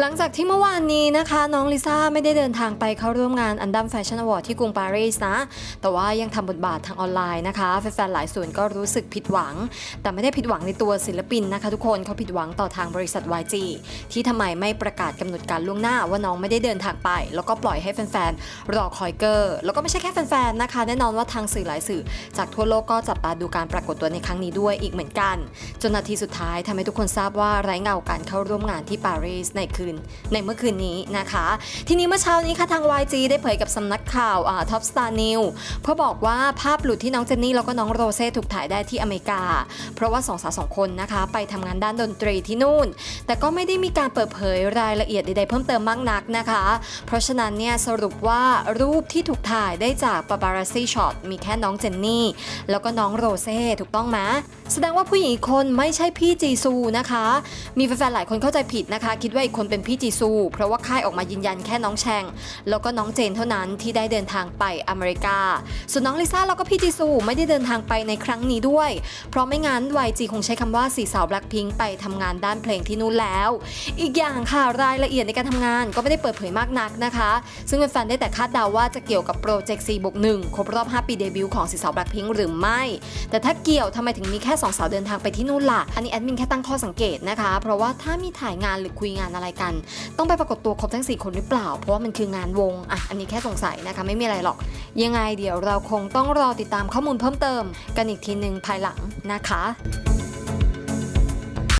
หลังจากที่เมื่อวานนี้นะคะ น้องลิซ่าไม่ได้เดินทางไปเข้าร่วมงานอันดัมแฟชั่นอวอร์ดที่กรุงปารีสนะ แต่ว่ายังทำบทบาททางออนไลน์นะคะ แฟนๆ หลายส่วนก็รู้สึกผิดหวัง แต่ไม่ได้ผิดหวังในตัวศิลปินนะคะ ทุกคนเขาผิดหวังต่อทางบริษัท YG ที่ทำไมไม่ประกาศกำหนดการล่วงหน้าว่าน้องไม่ได้เดินทางไป แล้วก็ปล่อยให้แฟนๆ รอคอยเกอร์ แล้วก็ไม่ใช่แค่แฟนๆ นะคะ แน่นอนว่าทางสื่อหลายสื่อ จากทั่วโลกก็จับตาดูการปรากฏตัวในครั้งนี้ด้วยอีกเหมือนกัน จนนาทีสุดท้ายทำให้ทุกคนทราบว่าไร้เงาการเข้าร่วมงานที่ปารีสในคืนในเมื่อคืนนี้นะคะ ทีนี้เมื่อเช้านี้ค่ะทาง YG ได้เผยกับสำนักข่าวอ่า Top Star News เพื่อบอกว่าภาพหลุดที่น้องเจนนี่แล้วก็น้องโรเซ่ถูกถ่ายได้ที่อเมริกา เพราะว่าสองสาวสองคนนะคะ ไปทำงานด้านดนตรีที่นู่น แต่ก็ไม่ได้มีการเปิดเผยรายละเอียดใดๆเพิ่มเติมมากนักนะคะ เพราะฉะนั้นเนี่ยสรุปว่ารูปที่ถูกถ่ายได้จากปา p า r าซี่ช็อตมีแค่น้องเจนนี่ แล้วก็น้องโรเซ่ถูกต้องไหมแสดงว่าผู้หญิงคนไม่ใช่พี่จีซูนะคะ มีแฟนๆหลายคนเข้าใจผิดนะคะ คิดว่าอีกคนเป็นพี่จีซู เพราะว่าค่ายออกมายืนยันแค่น้องแชง แล้วก็น้องเจนเท่านั้นที่ได้เดินทางไปอเมริกา ส่วนน้องลิซ่าแล้วก็พี่จีซูไม่ได้เดินทางไปในครั้งนี้ด้วย เพราะไม่งั้น YG คงใช้คำว่าสี่สาวแบล็คพิงไปทำงานด้านเพลงที่นู่นแล้ว อีกอย่างค่ะรายละเอียดในการทำงานก็ไม่ได้เปิดเผยมากนักนะคะ ซึ่งแฟนๆได้แต่คาดเดาว่าจะเกี่ยวกับโปรเจกต์4บวก1ครบรอบ 5 ปีเดบิวต์ของสี่สาวแบล็คพิงหรือไม่ แต่ถ้าเกี่ยวทำไมถึงมีแค่สองสาวเดินทางไปที่นู่นล่ะ อันนี้แอดมินแค่ตั้งข้อสังเกตนะคะ เพราะว่าถ้ามีถ่ายงานหรือคุยงานอะไรกันต้องไปปรากฏตัวครบทั้ง 4 คนหรือเปล่า เพราะว่ามันคืองานวงอะอันนี้แค่สงสัยนะคะไม่มีอะไรหรอก ยังไงเดี๋ยวเราคงต้องรอติดตามข้อมูลเพิ่มเติม กันอีกทีหนึ่งภายหลังนะคะ